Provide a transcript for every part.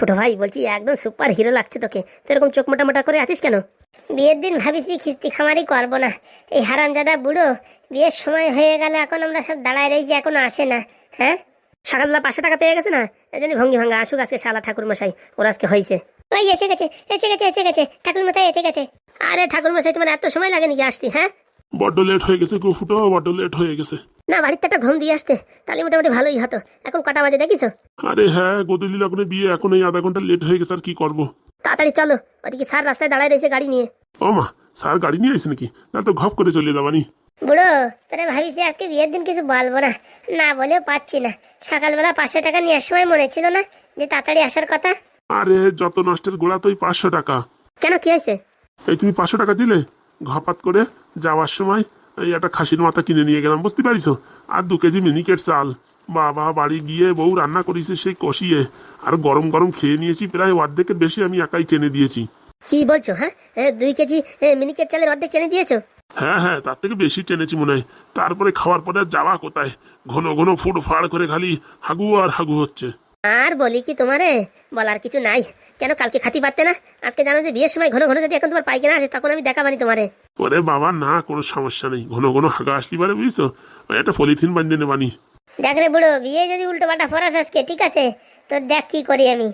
ফুটো ভাই বলছি একদম সুপার হিরো লাগছে তোকে। তো এরকম চোখ মোটা মোটা করে আছিস কেন? বিয়ের দিন ভাবিছি খিস্তি খামারই করব না। এই হারামজাদা বুড়ো বিয়ের সময় হয়ে গেলে এখন আমরা সব দাঁড়ায় রয়েছি এখনও আসে না। হ্যাঁ? সকালবেলা পাঁচশো টাকা পেয়ে গেছে না? এই জন্য ভঙ্গি ভাঙ্গা আসুক আজকে শালা ঠাকুর মশাই ওর আজকে হয়েছে। ওই এসে গেছে এসে গেছে এসে গেছে ঠাকুর মশাই এসে গেছে। আরে ঠাকুর মশাই তোমার এত সময় লাগে নাকি আসতি হ্যাঁ? বড্ড লেট হয়ে গেছে গো ফুটো বড্ড লেট হয়ে গেছে। না বাড়িতে একটা ঘুম দিয়ে আসতে। তাহলে মোটামুটি ভালোই হতো। এখন কটা বাজে দেখিস? আরে হ্যাঁ গদিলি লগ্নে বিয়ে এখন এই আধা ঘণ্টা লেট হয়ে গেছে আর কি করব? তাড়াতাড়ি চলো ওদিকে স্যার রাস্তায় দাঁড়ায় রয়েছে গাড়ি নিয়ে। ও মা স্যার গাড়ি নিয়ে আসছে নাকি? না তো ঘপ করে চলে যাবানি বুড়ো তোরে ভাবিস আজকে বিয়ের দিন কিছু বলব না। না বলেও পাচ্ছি না। সকালবেলা পাঁচশো টাকা নেওয়ার সময় মনে ছিল না যে তাড়াতাড়ি আসার কথা। আরে যত নষ্টের গোড়া তুই পাঁচশো টাকা। কেন কি হয়েছে? এই তুমি পাঁচশো টাকা দিলে ঘপাত করে যাওয়ার সময় এই একটা খাসির মাথা কিনে নিয়ে গেলাম বুঝতে পারিস আর দু কেজি মিনিকেট চাল। বাবা বাড়ি গিয়ে বউ রান্না করিছে সেই কষিয়ে। আর গরম গরম খেয়ে নিয়েছি প্রায় অর্ধেকের বেশি আমি একাই টেনে দিয়েছি। কি বলছো হ্যাঁ? এ, দুই কেজি মিনিকেট চালের অর্ধেক টেনে দিয়েছ? হ্যাঁ হ্যাঁ তার থেকে বেশি টেনেছি মনে হয়। তারপরে খাওয়ার পরে যাওয়া কোথায়? ঘন ঘন ফুট ফাড় করে খালি হাগু আর হাগু হচ্ছে। আর বলি কি তোমারে? বলার কিছু নাই। কেন কালকে খাতি পারতে না? আজকে জানো যে বিয়ের সময় ঘন ঘন যদি এখন তোমার পাইখানা আসে তখন আমি দেখাবানি তোমারে। ওরে বাবা না কোনো সমস্যা নেই। ঘন ঘন হাগা আসতে পারে বুঝছ? ওই একটা পলিথিন বান্ধে নেবানি দেখ রে বুড়ো বিয়ে যদি উল্টো পাল্টা ফরাস আজকে ঠিক আছে? তো দেখ কি করি আমি।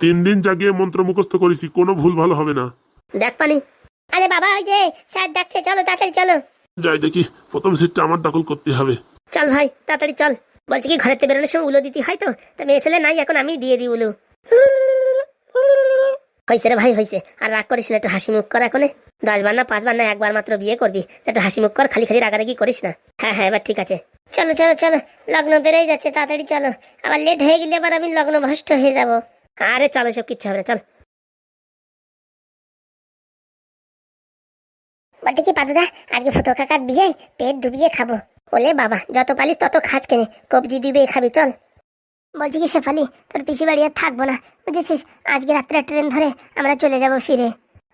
তিন দিন জাগিয়ে মন্ত্র মুখস্থ করেছি কোনো ভুল ভালো হবে না। দেখ পানি। আরে বাবা ওই যে স্যার ডাকছে চলো তাড়াতাড়ি চলো। যাই দেখি প্রথম সিটটা আমার দখল করতে হবে। চল ভাই তাড়াতাড়ি চল। বলছি কি ঘরেতে বেরোনোর সময় উলো দিতে হয় তো? তা মেয়ে ছেলে নাই এখন আমি দিয়ে দিই উলো। হয়েছে রে ভাই হয়েছে আর রাগ করিস না, একটু হাসি মুখ কর এখন। দশ বার না পাঁচবার না, একবার মাত্র বিয়ে করবি। একটু হাসি মুখ কর, খালি খালি রাগারাগি করিস না। হ্যাঁ হ্যাঁ এবার ঠিক আছে। চলো চলো চলো, লগ্ন বেরোয় যাচ্ছে, তাড়াতাড়ি চলো। আবার লেট হয়ে গেলে আবার আমি লগ্ন ভ্রষ্ট হয়ে যাব। আরে চলো সব কিচ্ছু হবে না, চল। বলতে কি পাদুদা, আজকে ফুটো কাকার বিয়ে, পেট ডুবিয়ে খাব। ওলে বাবা, যত পালিস তত খাস কেনে, কবজি দিবে, খাবি, চল। বলছি কি, শেফালি, তোর পিসি বাড়ি আর থাকব না, বুঝেছিস? আজকে রাত্রে ট্রেন ধরে আমরা চলে যাব ফিরে।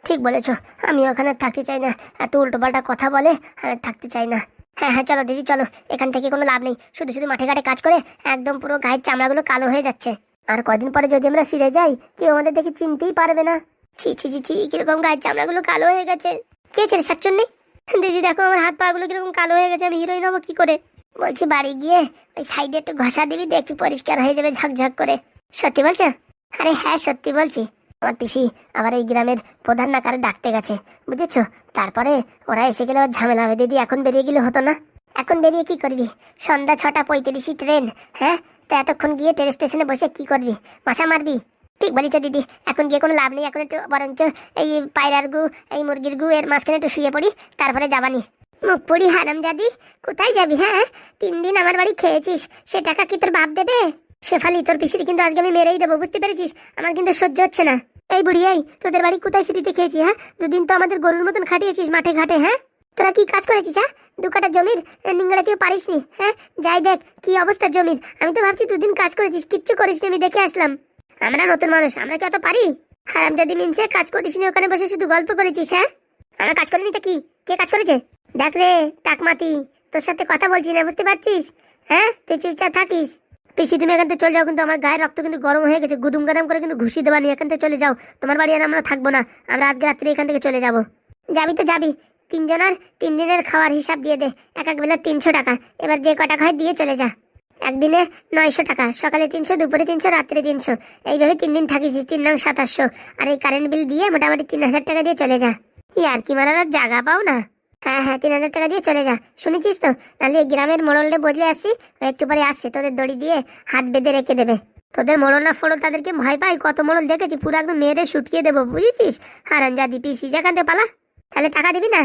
ঠিক বলেছ আমি ওখানে থাকতে চাই না, এত উল্টো পাল্টা কথা বলে আর থাকতে চাই না। হ্যাঁ হ্যাঁ চলো দিদি, চলো, এখান থেকে কোনো লাভ নেই, শুধু শুধু মাঠে ঘাটে কাজ করে একদম পুরো গায়ের চামড়াগুলো কালো হয়ে যাচ্ছে। আর কদিন পরে যদি আমরা ফিরে যাই, কেউ আমাদের দেখে চিনতেই পারবে না। ছি ছি ছি ছি, কীরকম গায়ের চামড়াগুলো কালো হয়ে গেছে। কে ছেলে সাতচন্নি দিদি, দেখো, আমার হাত পাগুলো কীরকম কালো হয়ে গেছে, আমি হিরোইন হব কি করে? বলছি, বাড়ি গিয়ে ওই সাইডে একটু ঘষা দিবি দেখবি পরিষ্কার হয়ে যাবে ঝকঝক করে। সত্যি বলছো? আরে হ্যাঁ সত্যি বলছি। আমার পিসি আবার এই গ্রামের প্রধান নাকারে ডাকতে গেছে, বুঝেছ? তারপরে ওরা এসে গেলে ঝামেলা হবে। দিদি, এখন বেরিয়ে গেলে হতো না? এখন বেরিয়ে কি করবি? সন্ধ্যা ছটা পঁয়ত্রিশই ট্রেন হ্যাঁ? তা এতক্ষণ গিয়ে ট্রেন স্টেশনে বসে কি করবি? মশা মারবি? ঠিক বলেছ দিদি। এখন গিয়ে কোনো লাভ নেই, এখন একটু বরঞ্চ এই পায়রার গু, এই মুরগির গু, এর মাঝখানে একটু শুয়ে পড়ি, তারপরে যাবানি। মুখ হারাম জাদি কোথায় যাবি হ্যাঁ? তিন দিন আমার বাড়ি খেয়েছিস, সে টাকা কি তোর বাপ দেবে? শেফালি, তোর পিসির কিন্তু আজকে আমি মেরেই দেবো, বুঝতে পেরেছিস? আমার কিন্তু সহ্য হচ্ছে না। এই বুড়ি, এই, তোদের বাড়ি কোথায় ফ্রিতে খেয়েছি হ্যাঁ? দুদিন তো আমাদের গরুর মতন খাটিয়েছিস মাঠে ঘাটে হ্যাঁ? তোরা কি কাজ করেছিস হ্যাঁ? দু কাটা জমির নিংড়া কেউ পারিস নি হ্যাঁ? যাই দেখ, কি অবস্থা জমির? আমি তো ভাবছি দুদিন কাজ করেছিস, কিচ্ছু করিস আমি দেখে আসলাম। আমরা নতুন মানুষ, আমরা কি অত পারি? হারাম যদি মিনছে, কাজ করিস নি ওখানে বসে শুধু গল্প করেছিস হ্যাঁ? আমরা কাজ করিনি তা কি? কে কাজ করেছে? দেখ রে টাকমাতি তোর সাথে কথা বলছি না বুঝতে পারছিস? হ্যাঁ তুই চুপচাপ থাকিস। পিসি, তুমি এখান থেকে চলে যাও, কিন্তু আমার গায়ের রক্ত কিন্তু গরম হয়ে গেছে। গুদুম গাদাম করে কিন্তু ঘুষি দেবানি এখান থেকে চলে যাও। তোমার বাড়ি আর আমরা থাকব না। আমরা আজকে রাত্রে এখান থেকে চলে যাব। যাবি তো যাবি। তিনজনের তিন দিনের খাওয়ার হিসাব দিয়ে দে। এক এক বেলা তিনশো টাকা। এবার যে কটা খায় দিয়ে চলে যা। একদিনে নয়শো টাকা। সকালে তিনশো, দুপুরে তিনশো, রাত্রে তিনশো। এইভাবে তিন দিন থাকিস, তিন নং সাতাশশো। আর এই কারেন্ট বিল দিয়ে মোটামুটি তিন হাজার টাকা দিয়ে চলে যা। ই আর কি মারার আর জায়গা পাও না? হ্যাঁ হ্যাঁ তিন হাজার টাকা দিয়ে চলে যা। শুনেছিস তো? তাহলে এই গ্রামের মোড়লে বদলে আসি, একটু পরে আসছে। তোদের দড়ি দিয়ে হাত বেঁধে রেখে দেবে। তোদের মোড়ল না ফোড়ল, তাদেরকে ভয় পাই কত মোড়ল দেখেছি, পুরো একদম মেয়েরে শুটকিয়ে দেবো, বুঝেছিস? হারান যা দি পিসি যেখান থেকে পালা। তাহলে টাকা দিবি না?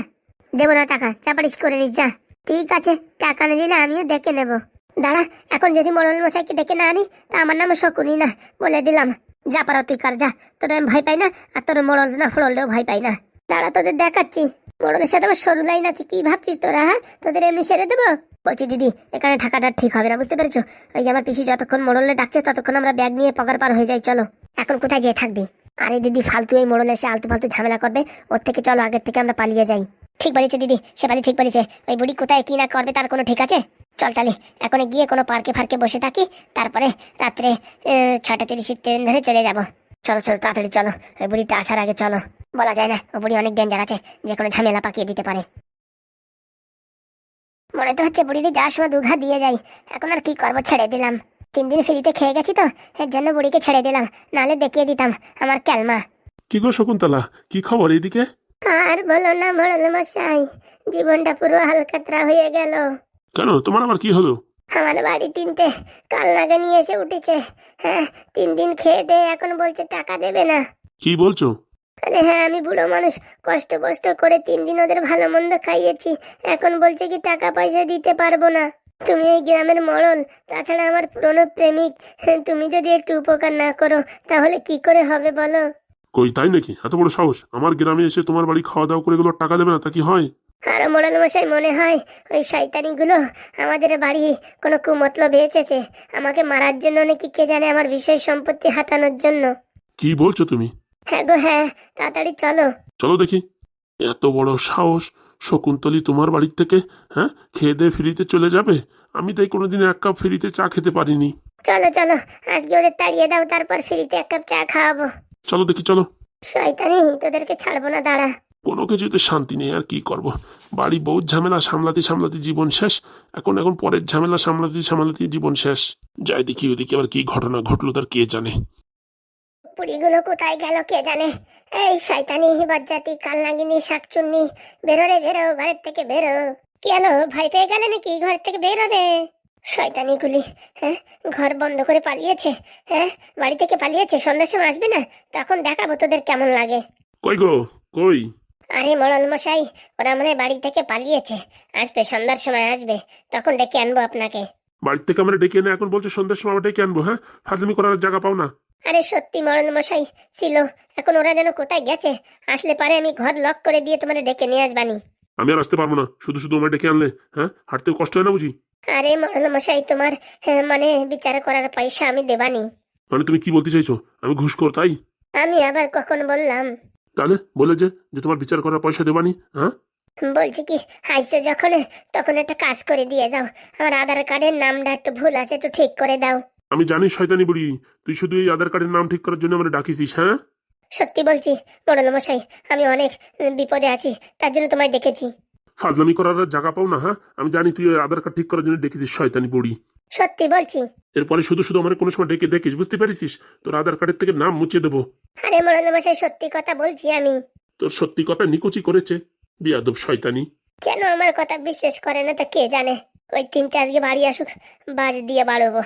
দেবো না টাকা চাপারিস করে নিস, যা। ঠিক আছে, টাকা না দিলে আমিও দেখে নেব। দাঁড়া, এখন যদি মোড়ল মশাইকে ডেকে না আনি, তা আমার নাম শকুনি না, বলে দিলাম। যা পারা, তুই কার, যা। তোর আমি ভয় পাই না, আর তোর মোড়ল না ফোড়লেও ভয় পাই না। দাঁড়া, তোদের দেখাচ্ছি। মোড়লের সাথে আমার সরু লাইন আছে, কি ভাবছিস তোরা হ্যাঁ? তোদের এমনি সেরে দেবো? বলছি, দিদি, এখানে থাকাটা ঠিক হবে না, বুঝতে পেরেছ? ওই আমার পিসি যতক্ষণ মোড়লে ডাকছে, ততক্ষণ আমরা ব্যাগ নিয়ে পকার পার হয়ে যাই, চলো। এখন কোথায় যেয়ে থাকবি? আরে দিদি, ফালতু এই মোড়লে এসে আলতু ফালতু ঝামেলা করবে, ওর থেকে চলো, আগের থেকে আমরা পালিয়ে যাই। ঠিক বলেছে দিদি, সে পালি ঠিক বলেছে। ওই বুড়ি কোথায়, কি না করবে তার কোনো ঠিক আছে? চল তাহলে, এখন গিয়ে কোনো পার্কে ফার্কে বসে থাকি, তারপরে রাত্রে ছটা তিরিশের ট্রেন ধরে চলে যাব। চলো চলো, তাড়াতাড়ি চলো, ওই বুড়িটা আসার আগে চলো। বলা যায় না। বুড়ি অনেক ডেঞ্জার আছে যে কোনো ঝামেলা পাকিয়ে দিতে পারে। মনে তো হচ্ছে বুড়িটি যাওয়ার সময় দুঘা দিয়ে যাই। এখন আর কি করব ছেড়ে দিলাম। তিন দিন ফ্রিতে খেয়ে গেছি তো এর জন্য বুড়িকে ছেড়ে দিলাম নালে দেখিয়ে দিতাম আমার ক্যালমা। কি গো শকুন্তলা কি খবর এইদিকে? আর বলো না মরল মশাই জীবনটা পুরো হালকাতরা হয়ে গেল। কেন তোমার আবার কি হলো? আমার বাড়ি তিনটে কাল নাগে নিয়ে এসে উঠেছে। হ্যাঁ তিন দিন খেয়ে দিয়ে এখন বলছে টাকা দেবে না। কি বলছো? আরে হ্যাঁ আমি বুড়ো মানুষ। কষ্ট কষ্ট করে তিন দিন ওদের ভালো মন্দ খাইয়েছি। এখন বলছে কি টাকা পয়সা দিতে পারব না। তুমি এই গ্রামের মরল তাছাড়া আমার পুরনো প্রেমিক। হ্যাঁ, তুমি যদি একটু উপকার না করো তাহলে কি করে হবে বলো? কই তাই নাকি? এত বড় সাহস। আমার গ্রামে এসে তোমার বাড়ি খাওয়া দাওয়া করে গেলো টাকা দেবে না তা কি হয়? আরও মোড়াল মশাই মনে হয় ওই শয়তানিগুলো আমাদের বাড়ি কোনো কুমতলব এসেছে আমাকে মারার জন্য নাকি কে জানে আমার বিষয় সম্পত্তি হাতানোর জন্য। কি বলছো তুমি? হ্যাঁ গো হ্যাঁ তাড়াতাড়ি চলো। চলো দেখি। এত বড় সাহস শকুন্তলি তোমার বাড়ির থেকে হ্যাঁ খেয়ে দিয়ে ফ্রিতে চলে যাবে? আমি তাই কোনোদিন এক কাপ ফ্রিতে চা খেতে পারিনি। চলো চলো আজকে ওদের তাড়িয়ে দাও তারপর ফ্রিতে এক কাপ চা খাওয়াবো। চলো দেখি চলো। শয়তানি তোদেরকে ছাড়বো না দাঁড়া। কোনো কিছুতে শান্তি নেই আর কি করব? বাড়ি বউ ঝামেলা সামলাতে সামলাতে জীবন শেষ। এখন এখন পরের ঝামেলা সামলাতে সামলাতে জীবন শেষ। যাই দেখি ওদিকে আবার কি ঘটনা ঘটলো তার কে জানে। পুরিগুলো কোথায় গেল কে জানে? এই শয়তানি বজ্জাতি কালনাগিনী শাকচুন্নি বেরো রে বেরো ঘরের থেকে বেরো। কি হলো ভয় পেয়ে গেলে নাকি ঘর থেকে বেরো রে? শয়তানিগুলি হ্যাঁ? ঘর বন্ধ করে পালিয়েছে হ্যাঁ? বাড়ি থেকে পালিয়েছে সন্ধ্যার সময় আসবে না? তখন দেখাবো তোদের কেমন লাগে। কই গো কই? আরে মরল মশাই ওরা মনে বাড়ি থেকে পালিয়েছে। আসবে সন্ধ্যার সময় আসবে। তখন ডেকে আনব আপনাকে। বাড়ির থেকে আমরা ডেকে এনে এখন বলছো সন্ধ্যার সময় ডেকে আনব হ্যাঁ? ফাজলামি করার জায়গা পাও না। আরে সত্যি মরণ মশাই ছিল। এখন ওরা যেন কোথায় গেছে? আসলে পারে আমি ঘর লক করে দিয়ে তোমার ডেকে নিয়ে আসবানি আমি আর আসতে পারব না শুধু শুধু আমার ডেকে আনলে হ্যাঁ? হাঁটতেও কষ্ট হয় না বুঝি? আরে মরণ মশাই তোমার হ্যাঁ, মানে বিচার করার পয়সা আমি দেবানি মানে তুমি কি বলতে চাইছো? আমি ঘুষ কর তাই? আমি আবার কখন বললাম? তাহলে বলে যে যে তোমার বিচার করার পয়সা দেবানি হ্যাঁ? বলছি কি আইসো যখন তখন একটা কাজ করে দিয়ে যাও। আমার আধার কার্ডের নামটা একটু ভুল আছে একটু ঠিক করে দাও। আমি জানি শয়তানি বুড়ি তুই শুধু এই আধার কার্ডের নাম ঠিক করার জন্য আমার ডাকিছিস হ্যাঁ? সত্যি বলছি মশাই আমি অনেক বিপদে আছি তার জন্য তোমায় ডেকেছি। ফাজলামি করার আর জায়গা পাও না হ্যাঁ? আমি জানি তুই ওই আধার কার্ড ঠিক করার জন্য ডেকেছিস শয়তানি বুড়ি। সত্যি বলছি। এরপরে শুধু শুধু আমার কোনো সময় ডেকে দেখিস বুঝতে পারিস তোর আধার কার্ডের থেকে নাম মুছে দেবো। আরে মশাই সত্যি কথা বলছি আমি। তোর সত্যি কথা নিকুচি করেছে বিয়াদব শয়তানি। কেন আমার কথা বিশ্বাস করে না তা কে জানে? ওই তিনটে আজকে বাড়ি আসুক বাজ দিয়ে বাড়বো।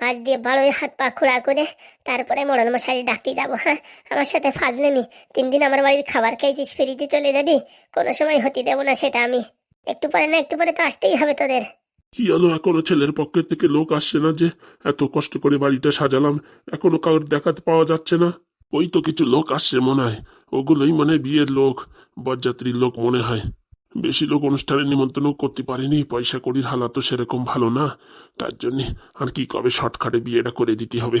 বাজ দিয়ে বাড়োয় হাত পা খোড়া করে তারপরে মোড়াল মশারি ডাকতে যাব হ্যাঁ? আমার সাথে ফাজলেমি তিন দিন আমার বাড়ির খাবার খেয়েছিস ফ্রিতে চলে যাবি? কোনো সময় হতে দেবো না সেটা আমি। একটু পরে না, একটু পরে তো আসতেই হবে তোদের। কি হলো এখনও ছেলের পক্ষের থেকে লোক আসছে না যে। এত কষ্ট করে বাড়িটা সাজালাম, এখনও কারোর দেখাতে পাওয়া যাচ্ছে না। ওই তো কিছু লোক আসছে মনে হয়। ওগুলোই মানে বিয়ের লোক, বরযাত্রীর লোক মনে হয়। বেশি লোক অনুষ্ঠানে নিমন্ত্রণ করতে পারিনি পয়সা কড়ির হালাত তো সেরকম ভালো না। তার জন্যে আর কি কবে শর্টকাটে বিয়েটা করে দিতে হবে?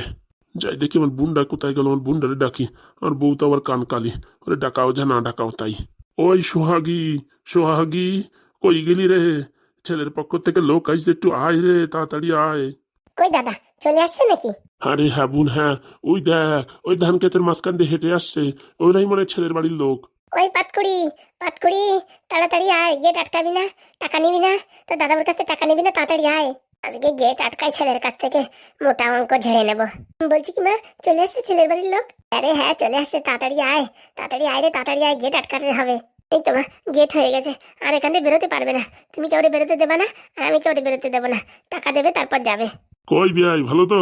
যাই দেখি আমার বুনডা কোথায় গেল আমার বুনডারে ডাকি। আমার বউ তো আবার কান কালি ওরে ডাকাও যা না ডাকাও তাই। ওই সোহাগি সোহাগি কই গেলি রে? ছেলের পক্ষ থেকে লোক আইসে একটু আয় রে তাড়াতাড়ি আয়। কই দাদা চলে আসছে নাকি? আরে হ্যাঁ বোন হ্যাঁ ওই দেখ ওই ধান মাঝখান দিয়ে হেঁটে আসছে ওরাই মনে ছেলের বাড়ির লোক। ওই পাতকুড়ি পাতকুড়ি, তাড়াতাড়ি আয় গেট আটকাবি না, টাকা নিবি না তো দাদাবার কাছ টাকা নিবি না, তাড়াতাড়ি আয়। আজকে গেট আটকাই ছেলের কাছ থেকে মোটা অঙ্ক ঝেড়ে নেব। বলছি কি মা, চলে আসছে ছেলের বাড়ির লোক? আরে হ্যাঁ চলে আসছে, তাড়াতাড়ি আয় তাড়াতাড়ি আয় রে, তাড়াতাড়ি আয় গেট আটকাতে হবে। এই তো মা গেট হয়ে গেছে। আর এখান থেকে বেরোতে পারবে না। তুমি কেউরে বেরোতে দেবে না? আর আমি কেউরে বেরোতে দেবো না? টাকা দেবে, তারপর যাবে। কই বিয়াই, ভালো তো?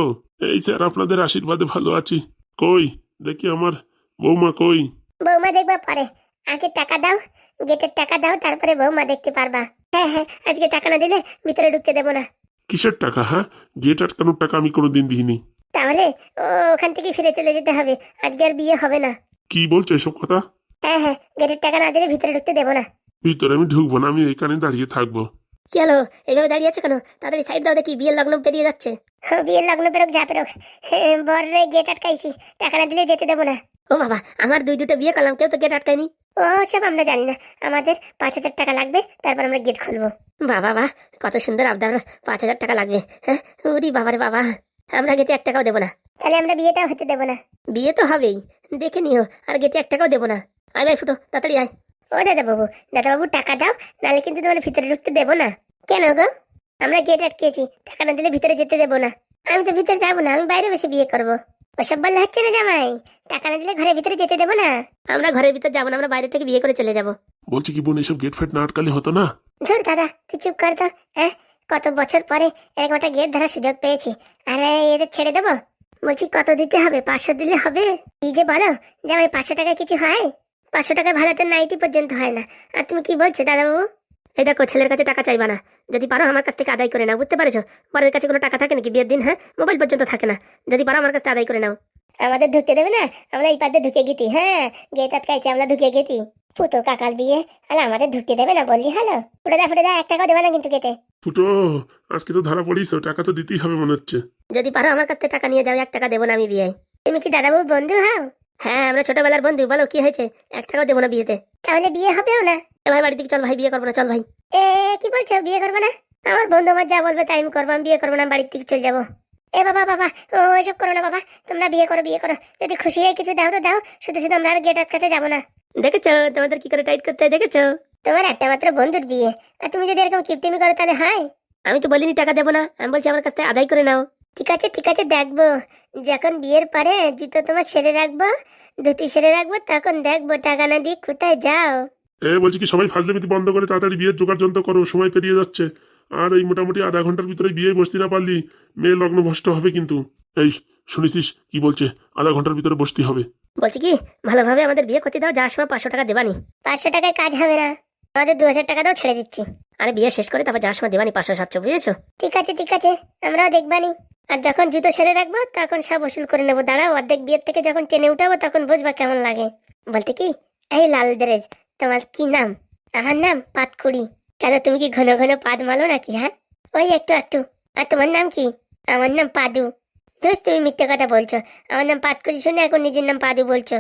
এই স্যার, আপনাদের আশীর্বাদে ভালো আছি। কই? দেখি আমার বৌমা কই? বৌমা দেখবা পরে। আগে টাকা দাও গেটের টাকা দাও তারপরে বৌমা দেখতে পারবা। হ্যাঁ হ্যাঁ আজকে টাকা না দিলে ভিতরে ঢুকতে দেবো না। কিসের টাকা হ্যাঁ? গেট আটকানোর টাকা আমি কোনোদিন দিইনি। তাহলে ও ওখান থেকে ফিরে চলে যেতে হবে। আজকে আর বিয়ে হবে না। কি বলছো এসব কথা? হ্যাঁ হ্যাঁ গেটের টাকা না দিলে ভিতরে ঢুকতে দেবো না। ভিতরে আমি ঢুকবো না আমি এখানে দাঁড়িয়ে থাকব। কি হলো? এইভাবে দাঁড়িয়ে আছো কেন? তাড়াতাড়ি সাইড দাও দেখি বিয়ের লগ্ন পেরিয়ে যাচ্ছে। হ্যাঁ বিয়ের লগ্ন পেরোক যা পেরোক। বর রে গেট আটকাইছি। টাকা না দিলে যেতে দেবো না। ও বাবা আমার দুই দুটো বিয়ে করলাম কেউ তো গেট আটকায়নি। ও সব আমরা জানি না। আমাদের পাঁচ হাজার টাকা লাগবে তারপর আমরা গেট খুলবো। বাবা বাহ কত সুন্দর আবদার পাঁচ হাজার টাকা লাগবে হ্যাঁ? উরি বাবারে বাবা আমরা গেটে এক টাকাও দেবো না। তাহলে আমরা বিয়েটাও হতে দেবো না। বিয়ে তো হবেই দেখে নিও আর গেটে এক টাকাও দেবো না। আয় ভাই ফুটো তাড়াতাড়ি আয়। ও দাদা বাবু দাদা বাবু টাকা দাও নাহলে কিন্তু তোমার ভিতরে ঢুকতে দেবো না। কেন গো? আমরা গেট আটকেছি টাকা না দিলে ভিতরে যেতে দেবো না। আমি তো ভিতরে যাব না আমি বাইরে বসে বিয়ে করব। ওসব বললে হচ্ছে না জামাই। টাকা না দিলে ঘরের ভিতরে যেতে দেবো না। আমরা ঘরের ভিতরে যাব না আমরা বাইরে থেকে বিয়ে করে চলে যাব। বলছি কি বোন এসব গেট ফেট না আটকালে হতো না? ধর দাদা তুই চুপ কর তো হ্যাঁ? কত বছর পরে এরকম একটা গেট ধরার সুযোগ পেয়েছি। আরে এদের ছেড়ে দেবো? বলছি কত দিতে হবে? পাঁচশো দিলে হবে? কি যে বলো জামাই পাঁচশো টাকা কিছু হয়? পাঁচশো টাকা ভাড়াটা নাইটি পর্যন্ত হয় না। আর তুমি কি বলছো দাদাবাবু? এই দেখো ছেলের কাছে টাকা চাইবা না। যদি পারো আমার কাছ থেকে আদায় করে নাও বুঝতে পারছ? পরের কাছে কোনো টাকা থাকে নাকি? বিয়ের দিন হ্যাঁ? মোবাইল পর্যন্ত থাকে না। যদি পারো আমার কাছ থেকে আদায় করে নাও। আমাদের ঢুকতে দেবে না? আমরা এই পাতে ঢুকে গেছি হ্যাঁ? গেট আটকাইছি আমরা ঢুকে গেছি। পুতো কাকাল বিয়ে। আর আমাদের ঢুকতে দেবে না বললি? হ্যালো? ফুটে দা ফুটে দা এক টাকাও দেবে না কিন্তু কেটে ফুটো আজকে তো ধরা পড়িস টাকা তো দিতেই হবে মনে হচ্ছে। যদি পারো আমার কাছ থেকে টাকা নিয়ে যাও এক টাকা দেবো না আমি বিয়ে। তুমি কি দাদাবাবু বন্ধু হও? হ্যাঁ আমরা ছোটবেলার বন্ধু বলো কি হয়েছে? এক টাকাও দেবো না বিয়েতে। তাহলে বিয়ে হবেও না। এ ভাই বাড়ি থেকে চল ভাই বিয়ে করব না চল ভাই। এ কি বলছো? বিয়ে করব না? আমার বন্ধু আমার যা বলবে তাই আমি করব আমি বিয়ে করব না বাড়ির থেকে চলে যাব। এ বাবা বাবা ও এসব করো না বাবা তোমরা বিয়ে করো বিয়ে করো। যদি খুশি হয়ে কিছু দাও তো দাও শুধু শুধু আমরা আর গেট আটকাতে যাব না। দেখেছ? তোমাদের কি করে টাইট করতে হয় দেখেছ? তোমার একটা মাত্র বন্ধুর বিয়ে। আর তুমি যদি এরকম কিপটিমি করো তাহলে হয়? আমি তো বলিনি টাকা দেবো না আমি বলছি আমার কাছ থেকে আদায় করে নাও। ঠিক আছে ঠিক আছে দেখব। যখন বিয়ের পরে জুতো তোমার সেরে রাখব ধুতি সেরে রাখব তখন দেখব টাকা না দিয়ে কোথায় যাও। এ বলছি কি, সবাই ফাজলামিতি বন্ধ করে তাড়াতাড়ি বিয়ের জোগাড় যন্ত্র করো, সময় পেরিয়ে যাচ্ছে। আর এই মোটামুটি আধা ঘণ্টার ভিতরে বিয়ে বসতে না পারলি মেয়ে লগ্ন ভষ্ট হবে কিন্তু। এই, শুনেছিস কি বলছে? আধা ঘণ্টার ভিতরে বসতে হবে। বলছি কি, ভালোভাবে আমাদের বিয়ে করতে দাও যাওয়ার সময় পাঁচশো টাকা দেবানি। পাঁচশো টাকায় কাজ হবে না। আমাদের দু হাজার টাকা দাও, ছেড়ে দিচ্ছি। আরে বিয়ে শেষ করে তারপর যাওয়ার সময় দেবানি, পাঁচশো সাতশো, বুঝেছ? ঠিক আছে ঠিক আছে, আমরাও দেখবানি। আর যখন জুতো সেরে রাখব, তখন সব ওসুল করে নেব। দাঁড়াও, অর্ধেক বিয়ের থেকে যখন টেনে উঠাবো, তখন বুঝবা কেমন লাগে। বলতে কি, এই লাল ড্রেস তোমার কি নাম? আমার নাম পাতকুড়ি। কেন তুমি কি ঘন ঘন পাদ মালো নাকি হ্যাঁ? ওই একটু একটু। আর তোমার নাম কি? আমার নাম পাদু। দোষ তুমি মিথ্যে কথা বলছো। আমার নাম পাতকুড়ি শুনে এখন নিজের নাম পাদু বলছো।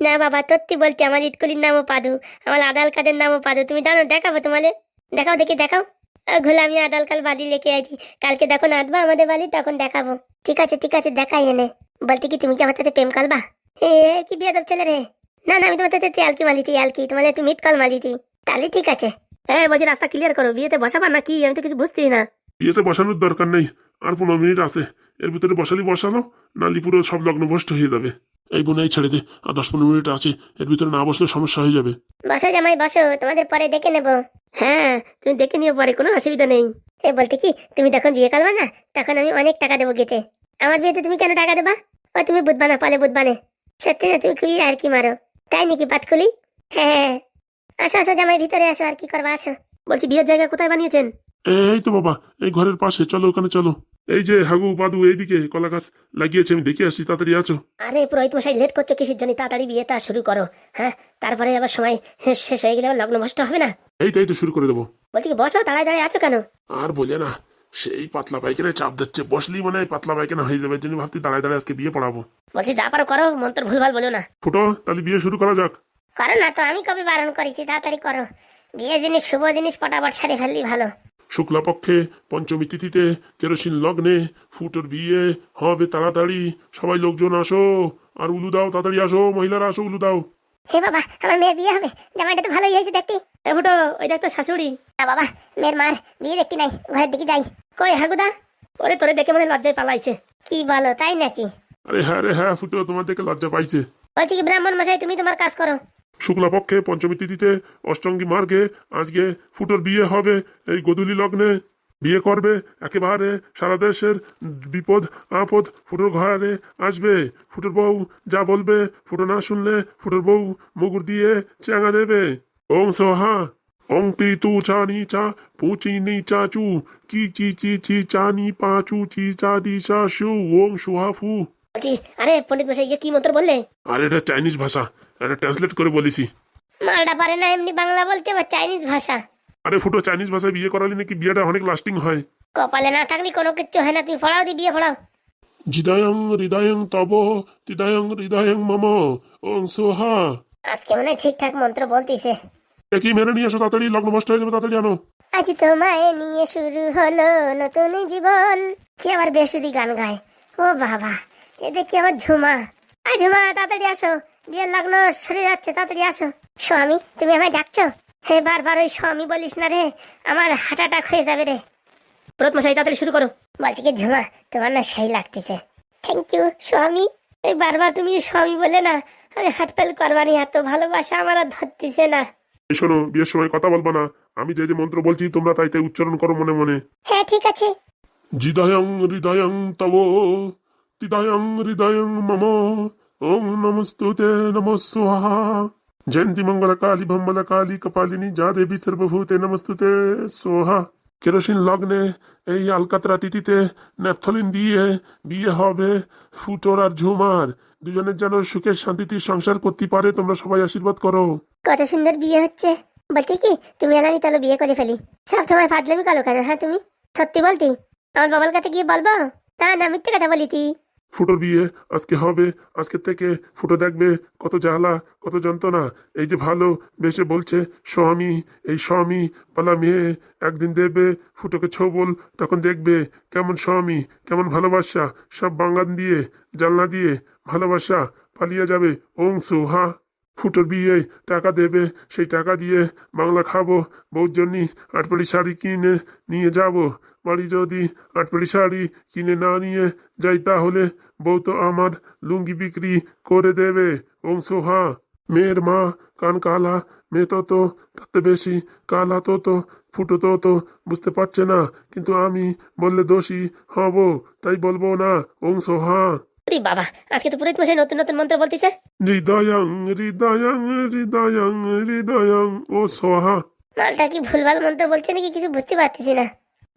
না বাবা, সত্যি বলতে আমার ইটকুলির নামও পাদু। আমার আদাল কাদের নামও পাদু। তুমি জানো দেখাবো তোমালে। দেখাও, দেখি, দেখাও। ঘুলে, আমি আদাল কাল বালি লেখে আছি কালকে দেখো নাচবা আমাদের বালি, তখন দেখাবো। ঠিক আছে ঠিক আছে, দেখাই এনে। বলতে কি, তুমি কি আমার সাথে প্রেম কালবা এ কি বিয়ে সব ছেলে রে। না না আমি তোমার সাথে তিয়ালকি মালিতি ইয়ালকি। তোমার একটু মিট কল মালিতি। তাহলে ঠিক আছে। হ্যাঁ বলছি রাস্তা ক্লিয়ার করো। বিয়েতে বসাবা না কি আমি তো কিছু বুঝছি না। বিয়েতে বসানোর দরকার নেই। আর পনেরো মিনিট আছে। এর ভিতরে বসালি বসানো নালি পুরো সব লগ্ন ভষ্ট হয়ে যাবে। এই বোন এই ছেড়ে দে। আর দশ পনেরো মিনিট আছে। এর ভিতরে না বসলে সমস্যা হয়ে যাবে। বসো জামাই বসো। তোমাদের পরে দেখে নেব। হ্যাঁ তুমি দেখে নিও পরে কোনো অসুবিধা নেই। এ বলতে কি তুমি যখন বিয়ে করবা না তখন আমি অনেক টাকা দেবো গেতে আমার বিয়েতে তুমি কেন টাকা দেবা? ও তুমি বুধবানা পালে বুধবানে সত্যি না তুমি খুবই আর কি মারো। তাই নাকি পাতকুলি হ্যাঁ হ্যাঁ আসো আসো জামাই ভিতরে আসো আর কি করবা আসো। বলছি বিয়ের জায়গা কোথায় বানিয়েছেন? এই তো বাবা এই ঘরের পাশে। চলো ওখানে চলো। এই যে হাগু পাদু এইদিকে কলা গাছ লাগিয়েছে আমি দেখে আসছি তাড়াতাড়ি আছো। আরে পুরোহিত মশাই লেট করছ কিসের জন্য? তাড়াতাড়ি বিয়েটা শুরু করো হ্যাঁ? তারপরে আবার সময় শেষ হয়ে গেলে আবার লগ্ন ভ্রষ্ট হবে না? এই তো এই তো শুরু করে দেবো। বলছি কি বসো দাঁড়ায় দাঁড়ায় আছো কেন? আর বলে না সেই পাতলা পায়খানায় চাপ দিচ্ছে। বসলি মানে এই পাতলা পায়খানা হয়ে যাবে জন্য ভাবছি দাঁড়ায় দাঁড়ায় আজকে বিয়ে পড়াবো। বলছি যা পারো করো মন্ত্র ভুলভাল বলো না। ফুটো তাহলে বিয়ে শুরু করা যাক। করো না তো আমি কবে বারণ করেছি তাড়াতাড়ি করো। বিয়ে জিনিস শুভ জিনিস পটাপট সারি ফেললি ভালো। শুক্লাপক্ষে পঞ্চমী তিথিতে কেরোসিন লগ্নে ফুটোর বিয়ে হবে তাড়াতাড়ি। সবাই লোকজন আসো আর উলু দাও তাড়াতাড়ি আসো মহিলারা আসো উলু দাও। হে বাবা আমার মেয়ের বিয়ে হবে। জামাইটা তো ভালোই হয়েছে দেখতে। এ ফুটো ওই দেখ তো শাশুড়ি। না বাবা মেয়ের মার বিয়ে দেখতে নাই ঘরের দিকে যাই। কই হাগুদা? ওরে তোরে দেখে মনে লজ্জায় পালাইছে। কি বলো তাই নাকি? আরে হ্যাঁ রে হ্যাঁ ফুটো তোমার দেখে লজ্জা পাইছে। বলছি কি ব্রাহ্মণ মশাই তুমি তোমার কাজ করো। শুক্লাপক্ষে পঞ্চমী তিথিতে অষ্টঙ্গী মার্গে আজকে ফুটোর বিয়ে হবে এই গদুলি লগ্নে। বিয়ে করবে একেবারে সারা দেশের বিপদ আপদ ফুটোর ঘরে আসবে। ফুটোর বউ যা বলবে ফুটো না শুনলে ফুটোর বউ মুগুর দিয়ে চেঙা দেবে। ওং সোহা ওং পি তু চা নি চা পুচি নি চাচু কি চি চি চি চা নি পাচু চি চা দি চা শু ওং সুহা ফু। বলছি আরে পণ্ডিত মশাই ইয়ে কি মন্ত্র বললে? আর এটা চাইনিজ ভাষা এটা ট্রান্সলেট করে বলেছি। মালটা পারে না এমনি বাংলা বলতে বা চাইনিজ ভাষা। আরে ফুটো চাইনিজ ভাষায় বিয়ে করালে নাকি বিয়েটা অনেক লাস্টিং হয়? কপালে না থাকলে কোনো কিচ্ছু হয় না তুমি ফড়াও দি বিয়ে ফড়াও জিদায়ং হৃদয়ং তব তিদায়ং হৃদয়ং মম ওং সোহা। আজকে মনে ঠিকঠাক মন্ত্র বলতিছে। একই মেরে নিয়ে এসো তাড়াতাড়ি লগ্ন নষ্ট হয়ে যাবে তাড়াতাড়ি আনো। আজ তোমায় নিয়ে শুরু হলো নতুন জীবন। কি আবার বেসুরি গান গায়? ও বাবা এ দেখি আমার ঝুমা। আয় ঝুমা তাড়াতাড়ি আসো। বিয়ের লগ্ন সরে যাচ্ছে তাড়াতাড়ি আসো। স্বামী তুমি আমায় ডাকছো? হে বারবার ওই স্বামী বলিস না রে আমার হার্ট অ্যাটাক হয়ে যাবে রে। প্রত মশাই তাড়াতাড়ি শুরু করো। বলছি কি ঝুমা তোমার না সেই লাগতেছে। থ্যাংক ইউ স্বামী। এই বারবার তুমি স্বামী বলে না আমি হাট ফেল করবানি এত ভালোবাসা আমার আর ধরতেছে না। শোনো বিয়ের সময় কথা বলব না। আমি যে যে মন্ত্র বলছি তোমরা তাই তাই উচ্চারণ করো মনে মনে। হ্যাঁ ঠিক আছে। হৃদয়ং হৃদয়ং তব হৃদয়ং হৃদয়ং মম ওম নমস্তুতে নমঃ জয়ন্তী মঙ্গল কালী ভম্বল কালী কপালিনী যা দেবী সর্বভূতে নমস্তুতে সোহা কেরোসিন লগ্নে এই আলকাতরা তিথিতে ন্যাপথলিন দিয়ে বিয়ে হবে ফুটোর আর ঝুমার দুজনের যেন সুখের শান্তিতে সংসার করতে পারে তোমরা সবাই আশীর্বাদ করো কত সুন্দর বিয়ে হচ্ছে বলতে কি তুমি আর আমি তাহলে বিয়ে করে ফেলি সব সময় ফাটলামি কালো কেন হ্যাঁ তুমি সত্যি বলতি আমার বাবার কাছে গিয়ে বলব তা না মিথ্যে কথা বলি তুই ফুটোর বিয়ে আজকে হবে, আজকে থেকে ফুটো দেখবে কত জ্বালা, কত যন্ত্রণা। এই যে ভালো বেশে বলছে, স্বামী, এই স্বামী পালা মেয়ে একদিন দেবে ফুটোকে ছবল, তখন দেখবে কেমন স্বামী, কেমন ভালোবাসা, সব বাঙ্গান দিয়ে, জানলা দিয়ে ভালোবাসা পালিয়ে যাবে। ওং সুহা, ফুটোর বিয়ে টাকা দেবে, সেই টাকা দিয়ে বাংলা খাব বউর জন্য আটপাড়ি শাড়ি কিনে নিয়ে যাব। বাড়ি যদি আটপাড়ি শাড়ি কিনে না নিয়ে যাই তাহলে বউ তো আমার লুঙ্গি বিক্রি করে দেবে। অংশ হা মেয়ের মা কান কালা মেয়ে তো তো তাতে বেশি কালা তো তো ফুটো তো তো বুঝতে পারছে না। কিন্তু আমি বললে দোষী হব তাই বলব না। অংশ হা বাবা আজকে তো পুরোহিত মশাই নতুন নতুন মন্ত্র বলতেছে। হৃদয়ং হৃদয়ং হৃদয়ং হৃদয়ং ও সোহা। মালটা কি ভুলভাল মন্ত্র বলছে নাকি কিছু বুঝতে পারতেছি না।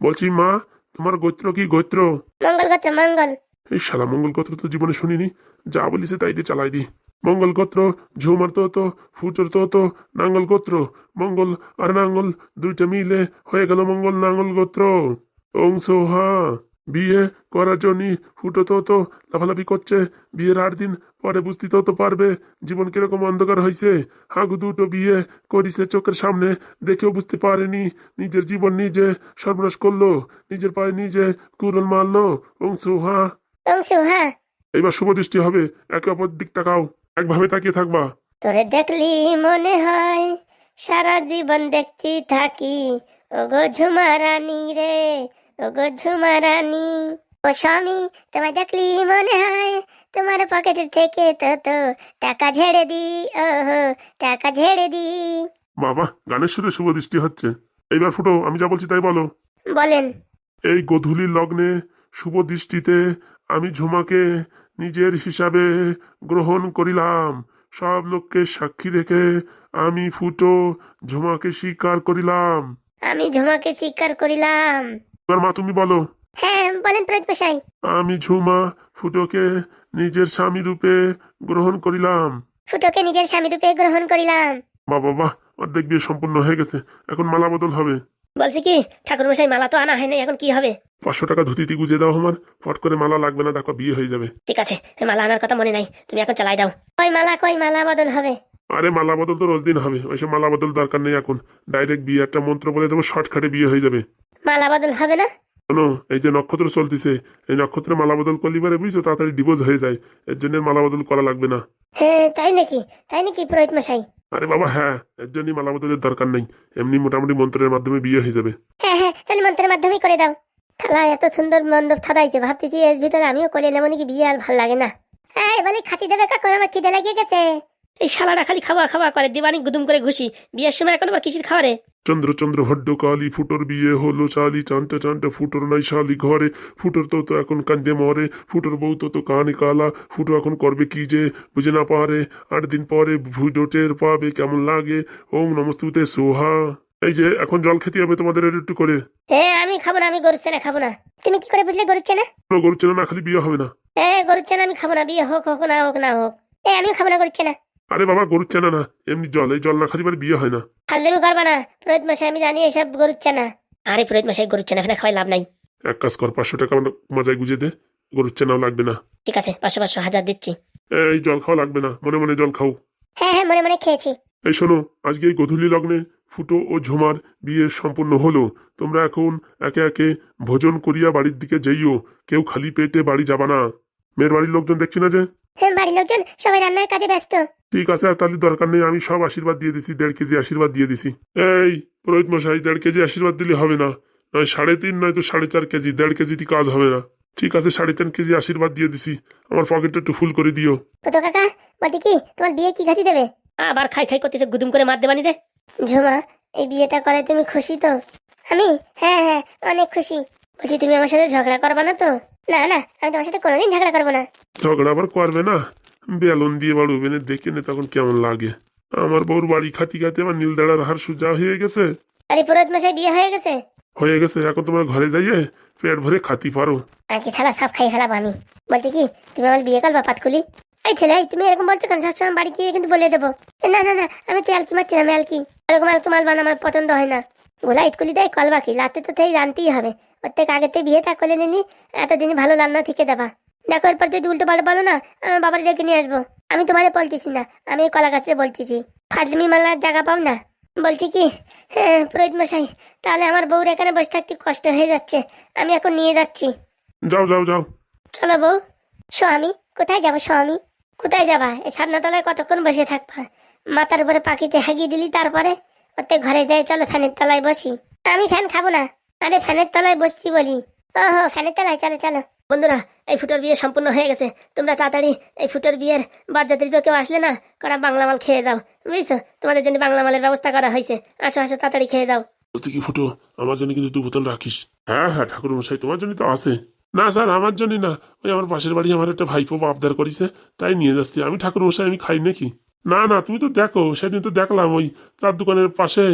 বলছি মা তোমার গোত্র কি গোত্র? মঙ্গল গোত্র মঙ্গল। এই সারা মঙ্গল গোত্র তো জীবনে শুনিনি। যা বলিছে তাই দিয়ে চালাই দি। মঙ্গল গোত্র ঝুমার তো তো ফুচর তো তো নাঙ্গল গোত্র মঙ্গল আর নাঙ্গল দুইটা মিলে হয়ে গেল মঙ্গল নাঙ্গল গোত্র। অংশ হা বিয়ে করার জন্য ফুটো তো তো লাফালাফি করছে। বিয়ের আট দিন পরে বুঝতে তো তো পারবে। জীবন কীরকম অন্ধকার হয়েছে হাগু দুটো বিয়ে করিছে চোখের সামনে। দেখেও বুঝতে পারেনি। নিজের জীবন নিজে সর্বনাশ করল। নিজের পায়ে নিজে কুরল মারলো। অংশ হা। অংশু হ্যাঁ এইবার শুভ দৃষ্টি হবে। একে অপর দিক তাকাও। একভাবে তাকিয়ে থাকবা। তোরে দেখলি মনে হয় সারা জীবন দেখতে থাকি। ওগো ঝুমা রানী রে ওগো ঝুমা রানী ও স্বামী তোমায় দেখলি মনে হয় তোমার পকেট থেকে তো তো টাকা ঝেড়ে দি ওহো টাকা ঝেড়ে দি বাবা গানের সুরে শুভ দৃষ্টি হচ্ছে। এইবার ফুটো আমি যা বলছি তাই বলো। বলেন। এই গধূলি লগ্নে শুভ দৃষ্টিতে আমি ঝুমাকে নিজের হিসাবে গ্রহণ করিলাম। সব লোককে সাক্ষী রেখে আমি ফুটো ঝুমাকে স্বীকার করিলাম। আমি ঝুমাকে স্বীকার করিলাম। এবার মা তুমি বলো। হ্যাঁ বলেন পেশাই আমি ঝুমা ফুটোকে নিজের স্বামী রূপে গ্রহণ করিলাম। ফুটোকে নিজের স্বামী রূপে গ্রহণ করিলাম। বাবা বাহ অর্ধেক বিয়ে সম্পূর্ণ হয়ে গেছে। এখন মালা বদল হবে। বলছি কি ঠাকুর মশাই মালা তো আনা হয়নি এখন কি হবে? পাঁচশো টাকা ধুতিতে গুজে দাও আমার ফট করে মালা লাগবে না দেখো বিয়ে হয়ে যাবে। ঠিক আছে মালা আনার কথা মনে নাই তুমি এখন চালাই দাও। কই মালা কই মালা বদল হবে? আরে মালা বদল তো রোজ দিন হবে ওইসব মালা বদল দরকার নেই এখন। ডাইরেক্ট বিয়ে একটা মন্ত্র বলে দেবো শর্টকাটে বিয়ে হয়ে যাবে। মালা বদল হবে না? শোনো এই যে নক্ষত্র চলতেছে এই নক্ষত্রে মালা বদল করলি পারে বুঝছ তাড়াতাড়ি ডিভোর্স হয়ে যায়। এর জন্য মালা বদল করা লাগবে না। হ্যাঁ তাই নাকি? তাই নাকি পুরোহিত মশাই? আরে বাবা হ্যাঁ এর জন্যই মালা বদলের দরকার নেই। এমনি মোটামুটি মন্ত্রের মাধ্যমে বিয়ে হয়ে যাবে। হ্যাঁ হ্যাঁ তাহলে মন্ত্রের মাধ্যমেই করে দাও। থালা এত সুন্দর থাদাইছে ভাবতেছি এর ভিতরে আমিও করে এলাম নাকি বিয়ে আর ভালো লাগে না। হ্যাঁ বলে খাতি দেবে কাকু আমার খিদে লাগিয়ে গেছে। এই শালাটা খালি খাওয়া খাওয়া করে দিবানি গুদুম করে ঘুষি। বিয়ের সময় এখন আবার কিসির খাওয়ারে চন্দ্র চন্দ্র ভড্ড কালী ফুটোর বিয়ে হলো চালি চানটা চানটা ফুটোর নাই শালি ঘরে। ফুটোর তো তো এখন কান্দে মরে ফুটোর বউ তো তো কানে কালা ফুটো এখন করবে কি যে বুঝে না পারে। আট দিন পরে ভুডো টের পাবে কেমন লাগে? ওম নমস্তুতে সোহা। এই যে এখন জল খেতে হবে তোমাদের একটু করে। হ্যাঁ আমি খাব না আমি গরুর চেনা খাব না। তুমি কি করে বুঝলে গরুর চেনা কোনো গরু চেনা না খালি বিয়ে হবে না। হ্যাঁ গরুর চেনা আমি খাব না বিয়ে হোক হোক না হোক না হোক। এ আমিও খাব না গরুর চেনা আরে বাবা গরুর চেনা না। এমনি জল এই জল না খালি পারে বিয়ে হয় না। ফালদামি করবা না। পুরোহিত মশাই আমি জানি এসব গরুর চেনা। আরে পুরোহিত মশাই গরুর চেনা ফেনা খাওয়াই লাভ নাই। এক কাজ কর পাঁচশো টাকা আমার মজায় গুজে দে। গরুর চেনাও লাগবে না। ঠিক আছে পাঁচশো পাঁচশো হাজার দিচ্ছি। এই জল খাওয়া লাগবে না। মনে মনে জল খাও। হ্যাঁ হ্যাঁ মনে মনে খেয়েছি। এই শোনো আজকে এই গধূলি লগ্নে ফুটো ও ঝুমার বিয়ে সম্পূর্ণ হলো। তোমরা এখন একে একে ভোজন করিয়া বাড়ির দিকে যাইও। কেউ খালি পেটে বাড়ি যাবা না। মেয়ের বাড়ির লোকজন দেখছি না যে? বাড়ির লোকজন সবাই রান্নার কাজে ব্যস্ত। ঠিক আছে আর তাহলে দরকার নেই আমি সব আশীর্বাদ দিয়ে দিছি দেড় কেজি আশীর্বাদ দিয়ে দিছি। এই রোহিত মশাই দেড় কেজি আশীর্বাদ দিলে হবে না। নয় সাড়ে তিন নয় তো সাড়ে চার কেজি দেড় কেজিটি কাজ হবে না। ঠিক আছে সাড়ে তিন কেজি আশীর্বাদ দিয়ে দিছি। আমার পকেটটা একটু ফুল করে দিও। ফুটো কাকা বলছি কি তোমার বিয়ে কি ঘাতি দেবে? আবার খাই খাই করতেছে গুদুম করে মার দেবানি রে ঝুমা এই বিয়েটা করে তুমি খুশি তো? আমি? হ্যাঁ হ্যাঁ অনেক খুশি। বলছি তুমি আমার সাথে ঝগড়া করবে না তো? না না আমি তোমার সাথে কোনোদিন ঝগড়া করব না। ঝগড়া আবার করবে না? বেলুন দিয়ে বাড়ু বেনে দেখে নে তখন কেমন লাগে। আমার বউর বাড়ি খাতি খাতে আমার নীলদাড়ার হার সোজা হয়ে গেছে। আরে পুরোহিত মশাই বিয়ে হয়ে গেছে? হয়ে গেছে এখন তোমার ঘরে যাইয়ে পেট ভরে খাতি পারো। আজকে থালা সব খাই ফেলাবো আমি। বলছি কি তুমি আমার বিয়ে করবা পাতকুলি এই ছেলে তুমি এরকম বলছো কেন? সবসময় বাড়ি গিয়ে কিন্তু বলে দেবো। না না না আমি তো আলকি মারছি না আমি আলকি এরকম আলকি মাল বানা আমার পছন্দ হয় না। গোলা ইটকুলি দেয় কল বাকি রাতে তো তাই রানতেই হবে। ওর থেকে আগেতে বিয়ে তা করে নিনি এতদিনই ভালো রান্না থেকে দেবা। দেখো এরপর যদি উল্টো পাল্টা বলো না আমার বাবার ডেকে নিয়ে আসব। আমি তোমারে বলতেছি না আমি কলা গাছে বলতেছি। ফাজলিমি মালার জায়গা পাও না? বলছি কি হ্যাঁ পুরোহিত মশাই তাহলে আমার বউর এখানে বসে থাকতে কষ্ট হয়ে যাচ্ছে আমি এখন নিয়ে যাচ্ছি। যাও যাও যাও। চলো বউ স্বামী কোথায় যাব স্বামী? কোথায় যাবা? এই সামনাতলায় কতক্ষণ বসে থাকবা? মাথার উপরে পাখিতে হাগিয়ে দিলি তারপরে? ওতে ঘরে যাই, চলো ফ্যানের তলায় বসি। আমি ফ্যান খাব না, আরে ফ্যানের তলায় বসছি বলি। ওহো, ফ্যানের তলায়, চলো চলো। বন্ধুরা, এই ফুটোর বিয়ে সম্পূর্ণ হয়ে গেছে। তোমরা তাড়াতাড়ি এই ফুটোর বিয়ের বাচ্চাদের তো কেউ আসলে না? করা বাংলা মাল খেয়ে যাও। বুঝছ? তোমাদের জন্য বাংলা মালের ব্যবস্থা করা হয়েছে। আসো আসো, তাড়াতাড়ি খেয়ে যাও। বলতে কি ফুটো, আমার জন্য কিন্তু দু বোতল রাখিস? হ্যাঁ হ্যাঁ ঠাকুর মশাই, তোমার জন্য তো আছে। না, স্যার, আমার জন্য না। ওই আমার পাশের বাড়ি আমার একটা ভাইপো আবদার করিছে, তাই নিয়ে যাচ্ছি। আমি ঠাকুর মশাই, আমি খাই নাকি? না না, তুমি তো দেখো, সেদিন তো দেখলাম ওই চার দোকানের পাশে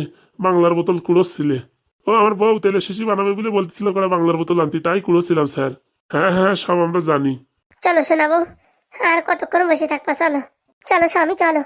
বাংলার বোতল কুড়োচ্ছিলে। ও, আমার বউ তেলে শিশি বানাবে বলে বলতেছিল করে বাংলার বোতল আনতে, তাই কুড়োচ্ছিলাম, স্যার। হ্যাঁ হ্যাঁ সব আমরা জানি। চলো শোনাবো আর কতক্ষণ বসে থাকবা, চলো। চলো, স্বামী, চলো।